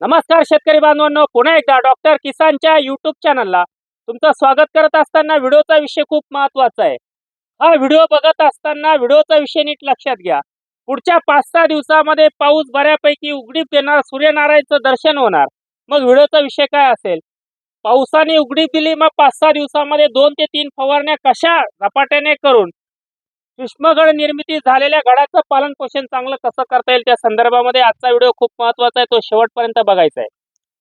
नमस्कार शेतकरी बांधवांनो पुन्हा एकदा डॉक्टर किसानच्या युट्यूब चॅनलला तुमचं स्वागत करत असताना व्हिडिओचा विषय खूप महत्त्वाचा आहे. हा व्हिडिओ बघत असताना व्हिडिओचा विषय नीट लक्षात घ्या. पुढच्या पाच सहा दिवसामध्ये पाऊस बऱ्यापैकी उघडीप देणार सूर्यनारायणचं दर्शन होणार. मग व्हिडिओचा विषय काय असेल? पावसाने उघडीप दिली मग पाच सहा दिवसामध्ये दोन ते तीन फवारण्या कशा झपाट्याने करून सूक्ष्मगड निर्मिती झालेल्या गडाचं पालन पोषण चांगलं कसं करता येईल त्या संदर्भामध्ये आजचा व्हिडिओ खूप महत्त्वाचा आहे तो शेवटपर्यंत बघायचा आहे.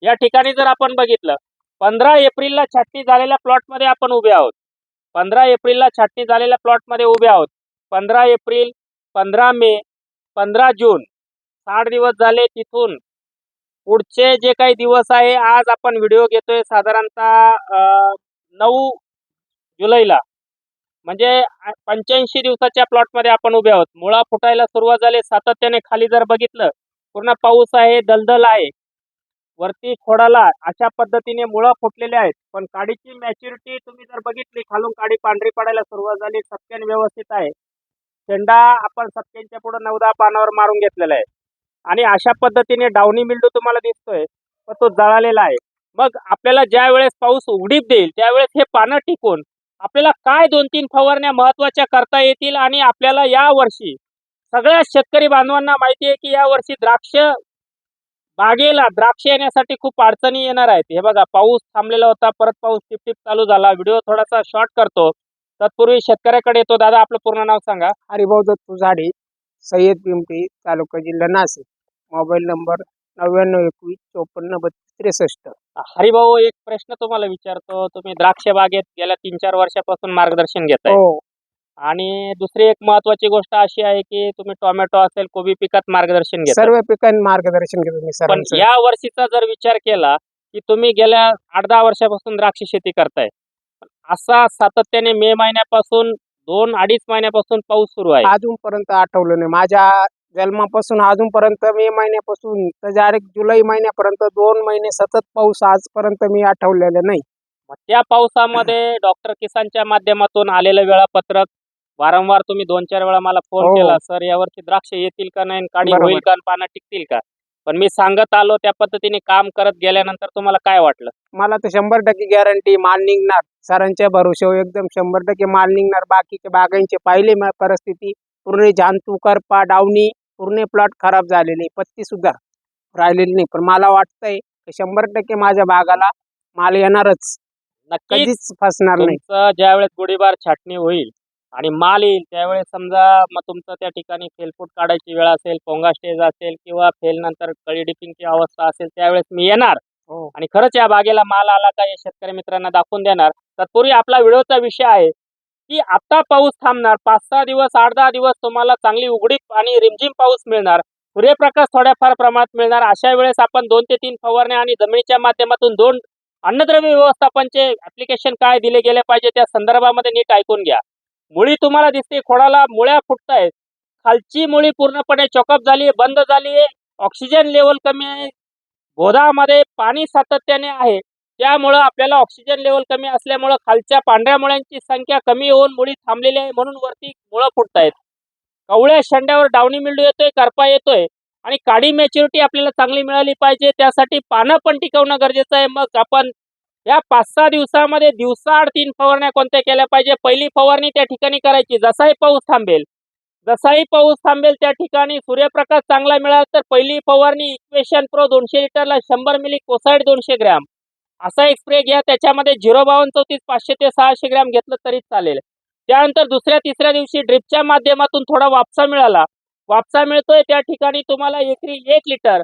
या ठिकाणी जर आपण बघितलं पंधरा एप्रिलला छाटणी झालेल्या प्लॉटमध्ये आपण उभे आहोत. पंधरा एप्रिलला छाटणी झालेल्या प्लॉटमध्ये उभे आहोत. पंधरा एप्रिल पंधरा मे पंधरा जून साठ दिवस झाले तिथून. पुढचे जे काही दिवस आहे आज आपण व्हिडिओ घेतोय साधारणतः नऊ जुलैला. म्हणजे पंच्याऐंशी दिवसाच्या प्लॉटमध्ये आपण उभे आहोत. मुळा फुटायला सुरुवात झाली सातत्याने खाली जर बघितलं पूर्ण पाऊस आहे दलदल आहे. वरती खोडाला अशा पद्धतीने मुळा फुटलेले आहेत. पण काडीची मॅच्युरिटी तुम्ही जर बघितली खालून काडी पांढरी पडायला सुरुवात झाली सत्यान व्यवस्थित आहे. शेंडा आपण सत्यांच्या पुढे नवदा पानावर मारून घेतलेला आहे. आणि अशा पद्धतीने डावणी मिल्डू तुम्हाला दिसतोय पण तो जळालेला आहे. मग आपल्याला ज्या वेळेस पाऊस उघडीप देईल त्यावेळेस हे पानं टिकून आपल्याला काय दोन तीन फवारण्या महत्त्वाच्या करता येतील आणि आपल्याला या वर्षी सगळ्या शेतकरी बांधवांना माहिती आहे की या वर्षी द्राक्ष बागेला द्राक्ष येण्यासाठी खूप अडचणी येणार आहेत. हे बघा पाऊस थांबलेला होता परत पाऊस टिपटिप चालू झाला. व्हिडिओ थोडासा शॉर्ट करतो. तत्पूर्वी शेतकऱ्याकडे येतो. दादा आपलं पूर्ण नाव सांगा. हरिभाऊ दत्तू झाडे सय्यद पिंपरी तालुका जिल्हा नाशिक. मोबाईल नंबर नव्याण्णव एकवीस चोपन्न बत्तीस त्रेसष्ट. हरिभाऊ एक प्रश्न तुम्हाला विचारतो. तुम्ही द्राक्ष बागेत गेल्या तीन चार वर्षापासून मार्गदर्शन घेताय. हो. आणि दुसरी एक महत्वाची गोष्ट अशी आहे की तुम्ही टोमॅटो असेल कोबी पिकात मार्गदर्शन घेता सर्व पिकांनी मार्गदर्शन घेतो मी पण सरांचं या वर्षीचा जर विचार केला की तुम्ही गेल्या आठ दहा वर्षापासून द्राक्ष शेती करताय. असा सातत्याने मे महिन्यापासून दोन अडीच महिन्यापासून पाऊस सुरू आहे. अजूनपर्यंत आठवलं नाही. माझ्या जन्मापासून अजूनपर्यंत मे महिन्यापासून तर डायरेक्ट जुलै महिन्यापर्यंत दोन महिने सतत पाऊस आजपर्यंत मी आठवलेलं नाही. त्या पावसामध्ये डॉक्टर किसानच्या माध्यमातून आलेलं वेळापत्रक वारंवार तुम्ही दोन चार वेळा मला फोन हो. केला सर यावरची द्राक्ष येतील का नाही काढी. होईल का पानं टिकतील का? पण मी सांगत आलो त्या पद्धतीने काम करत गेल्यानंतर तुम्हाला काय वाटलं? मला तर शंभर टक्के गॅरंटी माल निघणार. सरांच्या भरोश्यावर एकदम शंभर टक्के माल निघणार. बाकीच्या बागांचे पाहिले परिस्थिती. पूर्ण जांतू करपा डावणी पूर्ण प्लॉट खराब झालेले पत्ती सुद्धा राहिलेली नाही. पण मला वाटतंय की शंभर टक्के माझ्या बागाला माल येणारच. नक्कीच. कधीच फसणार नाही. तुमचं ज्यावेळेस गोळीबार छाटणी होईल आणि माल येईल त्यावेळेस समजा मग तुमचं त्या ठिकाणी फेलफूट काढायची वेळ असेल पोंगा स्टेज असेल किंवा फेल नंतर कळी डिपिंगची अवस्था असेल त्यावेळेस मी येणार. हो. आणि खरंच या बागेला माल आला का हे शेतकरी मित्रांना दाखवून देणार. तत्पूर्वी आपला व्हिडिओचा विषय आहे की आता पाऊस थांबणार. पाच सहा दिवस आठ दहा दिवस तुम्हाला चांगली उघडीप आणि रिमझिम पाऊस मिळणार. सूर्यप्रकाश थोड्याफार प्रमाणात मिळणार. अशा वेळेस आपण दोन ते तीन फवारण्या आणि जमिनीच्या माध्यमातून दोन अन्नद्रव्य व्यवस्थापनचे ऍप्लिकेशन काय दिले गेले पाहिजे त्या संदर्भामध्ये नीट ऐकून घ्या. मुळी तुम्हाला दिसते खोडाला मुळ्या फुटतायत. खालची मुळी पूर्णपणे चॉकअप झाली बंद झाली आहे. ऑक्सिजन लेवल कमी आहे. गोदामध्ये पाणी सातत्याने आहे. त्यामुळं आपल्याला ऑक्सिजन लेवल कमी असल्यामुळं खालच्या पांढऱ्या मुळ्यांची संख्या कमी होऊन मुळी थांबलेली आहे म्हणून वरती मुळं फुटतायत. कवळ्या शेंड्यावर डावणी मिळू येतोय करपा येतोय आणि काडी मॅच्युरिटी आपल्याला चांगली मिळाली पाहिजे. त्यासाठी पानं पण टिकवणं गरजेचं आहे. मग आपण या पाच सहा दिवसामध्ये दिवसाआड तीन फवारण्या कोणत्या केल्या पाहिजे? पहिली फवारणी त्या ठिकाणी करायची. जसाही पाऊस थांबेल जसाही पाऊस थांबेल त्या ठिकाणी सूर्यप्रकाश चांगला मिळाला तर पहिली फवारणी इक्वेशन प्रो दोनशे लिटरला शंभर मिली कोसाईड दोनशे ग्रॅम. असा एक स्प्रे घ्या त्याच्यामध्ये झिरो बावन्न चौतीस पाचशे ते सहाशे ग्रॅम घेतलं तरी चालेल. त्यानंतर दुसऱ्या तिसऱ्या दिवशी ड्रिपच्या माध्यमातून थोडा वापसा मिळाला. वापसा मिळतोय त्या ठिकाणी तुम्हाला एकरी एक लिटर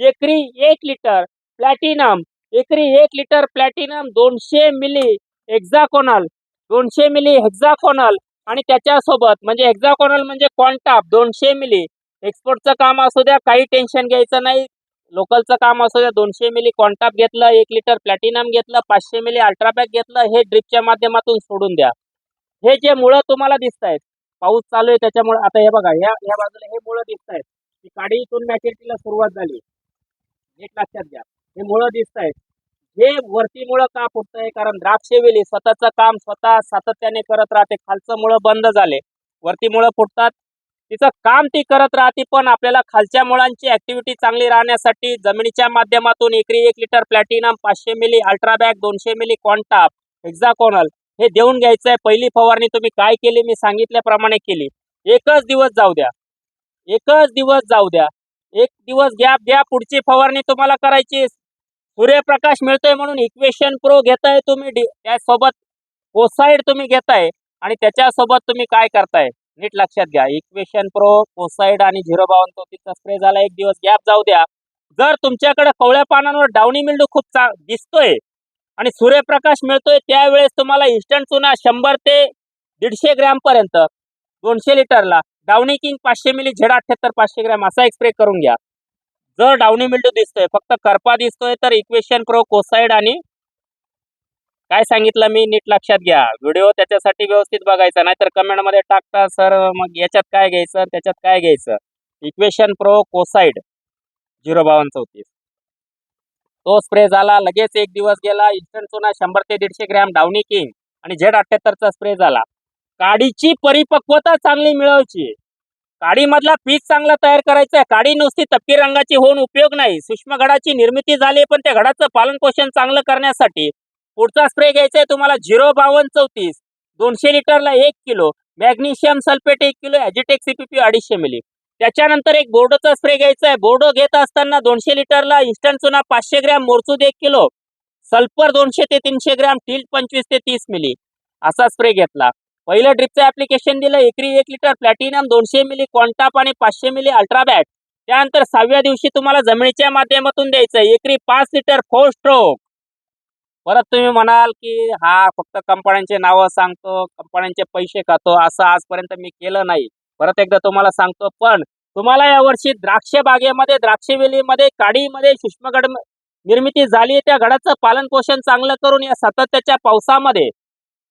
एकरी एक लिटर प्लॅटिनम एकरी एक लिटर प्लॅटिनम दोनशे मिली एक्झाकोनल दोनशे मिली हेक्झाकोनल आणि त्याच्यासोबत म्हणजे हेक्झाकोनल म्हणजे क्वांटाप दोनशे मिली. एक्सपोर्टचं काम असू द्या काही टेन्शन घ्यायचं नाही. लोकलचं काम असू द्या दोनशे मिली कॉन्टॅप घेतलं एक लिटर प्लॅटिनम घेतलं पाचशे मिली अल्ट्रापॅक घेतलं हे ड्रिपच्या माध्यमातून सोडून द्या. हे जे मुळं तुम्हाला दिसत आहेत पाऊस चालू आहे त्याच्यामुळे आता हे बघा या या बाजूला हे मुळं दिसत आहेत की काडी इथून मॅच्युरिटीला सुरुवात झाली. नीट लक्षात घ्या. हे मुळं दिसत आहेत हे वरती मुळं का फुटतंय? कारण द्राक्षवेली स्वतःचं काम स्वतः सातत्याने करत राहते. खालचं मुळं बंद झाले. वरती मुळं फुटतात. तिचं काम ती करत राहते पण आपल्याला खालच्या मुळांची ऍक्टिव्हिटी चांगली राहण्यासाठी जमिनीच्या माध्यमातून एकरी एक लिटर प्लॅटिनम पाचशे मिली अल्ट्राबॅग दोनशे मिली कॉन्टाप एक्झाकोनल हे देऊन घ्यायचं आहे पहिली फवारणी तुम्ही काय केली? मी सांगितल्याप्रमाणे केली. एकच दिवस जाऊ द्या. एकच दिवस जाऊ द्या. एक दिवस गॅप द्या पुढची फवारणी तुम्हाला करायची. सूर्यप्रकाश मिळतोय म्हणून इक्वेशन प्रो घेताय तुम्ही. त्यासोबत कोसाईड तुम्ही घेताय. आणि त्याच्यासोबत तुम्ही काय करताय? नीट लक्षात घ्या. इक्वेशन प्रो कोसाईड आणि झिरो बावन तो तिचा स्प्रे झाला. एक दिवस गॅप जाऊ द्या. जर तुमच्याकडे कवळ्या पानांवर डावणी मिल्डू खूप चांग दिसतोय आणि सूर्यप्रकाश मिळतोय त्यावेळेस तुम्हाला इन्स्टंट चुना शंभर ते दीडशे ग्रॅम पर्यंत दोनशे लिटरला डावणी किंग पाचशे मिली झेड अठ्ठ्याहत्तर पाचशे ग्रॅम असा एक स्प्रे करून घ्या. जर डावणी मिल्डू दिसतोय फक्त करपा दिसतोय तर इक्वेशन प्रो कोसाईड आणि काय सांगितलं मी नीट लक्षात घ्या. व्हिडिओ त्याच्यासाठी व्यवस्थित बघायचा नाहीतर कमेंटमध्ये टाकता सर मग याच्यात काय घ्यायचं? त्याच्यात काय घ्यायचं? इक्वेशन प्रो कोसाईड झिरो बावन्न चौतीस. तो स्प्रे झाला लगेच एक दिवस गेला इन्स्टंट चुना शंभर ते दीडशे ग्रॅम डावणी किंग आणि झेड अठ्ठ्याहत्तरचा स्प्रे झाला. काडीची परिपक्वता चांगली मिळवायची. काडीमधला पीक चांगला तयार करायचा आहे. काडी नुसती तपकी रंगाची होऊन उपयोग नाही. सूक्ष्म घडाची निर्मिती झाली पण त्या घडाचं पालन पोषण चांगलं करण्यासाठी पुढचा स्प्रे घ्यायचा आहे तुम्हाला झिरो बावन्न चौतीस. दोनशे लिटरला एक किलो. मॅग्नेशियम सल्फेट एक किलो ॲजिटेक सीपीपी अडीचशे मिली त्याच्यानंतर एक बोर्डोचा स्प्रे घ्यायचा आहे. बोर्डो घेत असताना दोनशे लिटरला इन्स्टंट चुना पाचशे ग्रॅम मोरचूद एक किलो. सल्फर दोनशे ते तीनशे ग्रॅम टिल्ट पंचवीस ते तीस मिली असा स्प्रे घेतला. पहिलं ड्रिपचं ऍप्लिकेशन दिलं. एकरी एक लिटर प्लॅटिनम दोनशे मिली कॉन्टाप आणि पाचशे मिली अल्ट्राबॅट त्यानंतर सहाव्या दिवशी तुम्हाला जमिनीच्या माध्यमातून द्यायचं आहे. एकरी पाच लिटर फोर स्ट्रोक परत तुम्ही म्हणाल की हा फक्त कंपन्यांचे नावं सांगतो कंपन्यांचे पैसे खातो असं आजपर्यंत मी केलं नाही. परत एकदा तुम्हाला सांगतो पण तुम्हाला यावर्षी द्राक्ष बागेमध्ये द्राक्षवेलीमध्ये काडीमध्ये सूक्ष्मगड निर्मिती झाली त्या घडाचं पालन पोषण चांगलं करून या सातत्याच्या पावसामध्ये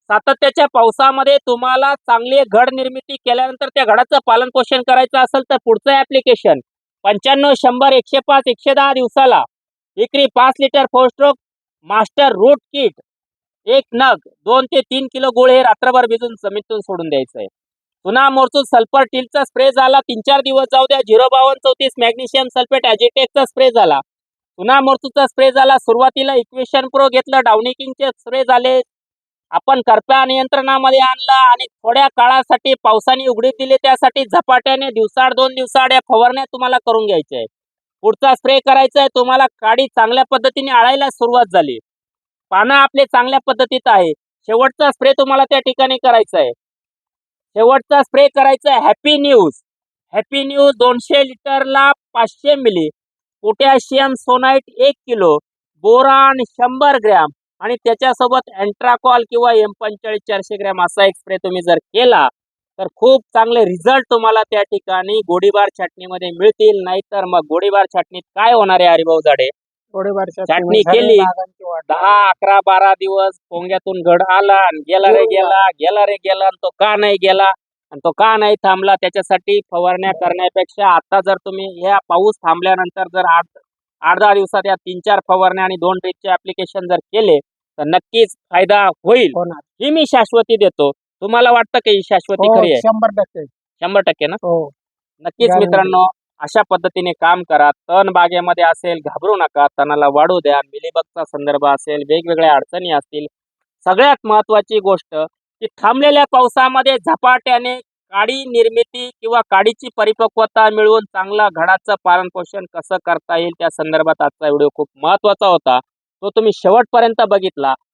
सातत्याच्या पावसामध्ये तुम्हाला चांगली घड निर्मिती केल्यानंतर त्या घडाचं पालन पोषण करायचं असेल तर पुढचं ऍप्लिकेशन पंच्याण्णव शंभर एकशे पाच एकशे दहा दिवसाला एकरी पाच litre four stroke master root kit एक नग दोन ते तीन किलो गुळ हे रात्रभर भिजून जमिनीतून सोडून द्यायचं आहे पुन्हा मोरचूद सल्फर टीलचा स्प्रे झाला तीन चार दिवस जाऊ द्या झिरो बावन्न चौतीस मॅग्नेशियम सल्फेट ॲजिटेकचा स्प्रे झाला. पुन्हा मोरचूदचा स्प्रे झाला सुरुवातीला इक्वेशन प्रो घेतलं डावनिकिंगचे स्प्रे झाले. आपण करप्या नियंत्रणामध्ये आणला आणि थोड्या काळासाठी पावसाने उघडी दिली त्यासाठी झपाट्याने दिवसाड दोन दिवसाड या फवारण्या तुम्हाला करून घ्यायच्या आहे पुढचा स्प्रे करायचा आहे तुम्हाला काडी चांगल्या पद्धतीने आळायला सुरुवात झाली. पानं आपले चांगल्या पद्धतीत आहे. शेवटचा स्प्रे तुम्हाला त्या ठिकाणी करायचा आहे शेवटचा स्प्रे करायचा आहे हॅपी न्यूज हॅपी न्यूज दोनशे लिटरला पाचशे मिली पोटॅशियम सोनाईट एक किलो. बोरान शंभर ग्रॅम. आणि त्याच्यासोबत अँट्राकॉल किंवा एम पंचेचाळीस चारशे ग्रॅम असा एक स्प्रे तुम्ही जर केला तर खूप चांगले रिझल्ट तुम्हाला त्या ठिकाणी गोडीबार छाटणीमध्ये मिळतील. नाहीतर मग गोडीबार छाटणीत काय होणार आहे हरिभाऊ झाडे? थोडेफार चटणी केली. दहा अकरा बारा दिवस पोंग्यातून घड आला आणि गेला रे गेला गेला रे गेला आणि तो का नाही गेला? आणि तो का नाही थांबला? त्याच्यासाठी फवारण्या करण्यापेक्षा आता जर तुम्ही ह्या पाऊस थांबल्यानंतर जर आठ आठ दहा दिवसात या तीन चार फवारण्या आणि दोन ड्रिपचे ऍप्लिकेशन जर केले तर नक्कीच फायदा होईल. ही मी शाश्वती देतो. तुम्हाला वाटतं की ही शाश्वती हो, खरी आहे? शंभर टक्के. शंभर टक्के ना? हो. नक्कीच. मित्रांनो अशा पद्धतीने काम करा. तण बागेमध्ये असेल घाबरू नका. तणाला वाढू द्या. मिलीबगचा संदर्भ असेल वेगवेगळ्या अडचणी असतील. सगळ्यात महत्वाची गोष्ट की थांबलेल्या पावसामध्ये झपाट्याने काडी निर्मिती किंवा काडीची परिपक्वता मिळवून चांगला घडाचं पालन पोषण कसं करता येईल त्या संदर्भात आजचा व्हिडिओ खूप महत्त्वाचा होता. तो तुम्ही शेवटपर्यंत बघितला.